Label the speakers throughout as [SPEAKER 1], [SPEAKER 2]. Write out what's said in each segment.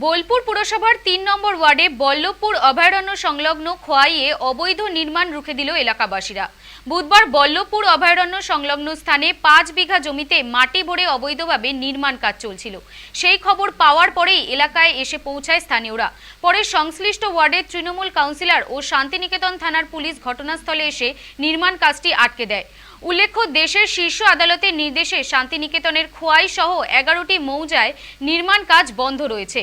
[SPEAKER 1] বোলপুর পুরসভার তিন নম্বর ওয়ার্ডে বল্লভপুর অভয়ারণ্য সংলগ্ন খোয়াইয়ে অবৈধ নির্মাণ রুখে দিল এলাকাবাসীরা। বুধবার বল্লভপুর অভয়ারণ্য সংলগ্ন স্থানে পাঁচ বিঘা জমিতে মাটি ভরে অবৈধভাবে নির্মাণ কাজ চলছিল। সেই খবর পাওয়ার পরেই এলাকায় এসে পৌঁছায় স্থানীয়রা। পরে সংশ্লিষ্ট ওয়ার্ডের তৃণমূল কাউন্সিলর ও শান্তিনিকেতন থানার পুলিশ ঘটনাস্থলে এসে নির্মাণ কাজটি আটকে দেয়। উল্লেখ্য, দেশের শীর্ষ আদালতের নির্দেশে শান্তিনিকেতনের খোয়াই সহ এগারোটি মৌজায় নির্মাণ কাজ বন্ধ রয়েছে।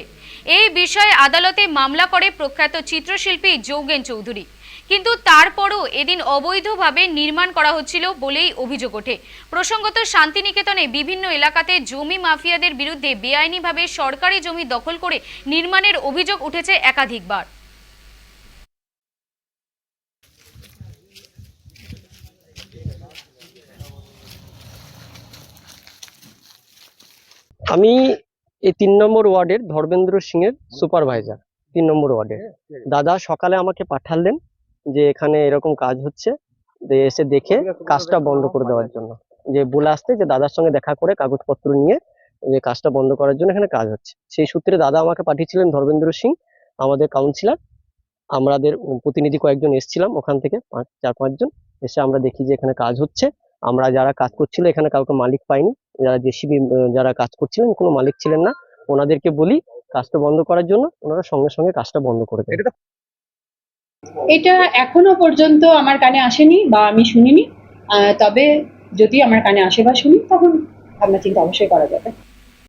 [SPEAKER 1] এই বিষয়ে আদালতে মামলা করে প্রখ্যাত চিত্রশিল্পী যৌগেন চৌধুরী। কিন্তু তারপরও এদিন অবৈধভাবে নির্মাণ করা হচ্ছিল বলেই অভিযোগ ওঠে। প্রসঙ্গত, শান্তিনিকেতনে বিভিন্ন এলাকাতে জমি মাফিয়াদের বিরুদ্ধে বেআইনিভাবে সরকারি জমি দখল করে নির্মাণের অভিযোগ উঠেছে একাধিকবার।
[SPEAKER 2] আমি এই তিন নম্বর ওয়ার্ডের ধর্মেন্দ্র সিং এর সুপারভাইজার তিন নম্বর ওয়ার্ডের। দাদা সকালে আমাকে পাঠালেন যে এখানে এরকম কাজ হচ্ছে এসে দেখে কাজটা বন্ধ করে দেওয়ার জন্য। যে বলে আসতে যে দাদার সঙ্গে দেখা করে কাগজপত্র নিয়ে যে কাজটা বন্ধ করার জন্য এখানে কাজ হচ্ছে। সেই সূত্রে দাদা আমাকে পাঠিয়েছিলেন ধর্মেন্দ্র সিং, আমাদের কাউন্সিলর আমাদের প্রতিনিধি কয়েকজন এসেছিলাম ওখান থেকে, পাঁচ, চার, পাঁচজন। এসে আমরা দেখি যে এখানে কাজ হচ্ছে। আমরা যারা কাজ করছিল এখানে কাউকে মালিক পাইনি। যারা জেসিবি যারা কাজ করছিলেন কোনো মালিক ছিলেন না ওনাদেরকে বলি কাজটা বন্ধ করার জন্য ওনারা সঙ্গে সঙ্গে কাজটা বন্ধ করে দেয়
[SPEAKER 3] এটা এখনও পর্যন্ত আমার কানে আসেনি বা আমি শুনিনি। আহ, তবে যদি আমার কানে আসে বা শুনি তখন ভাবনা চিন্তা অবশ্যই করা যাবে।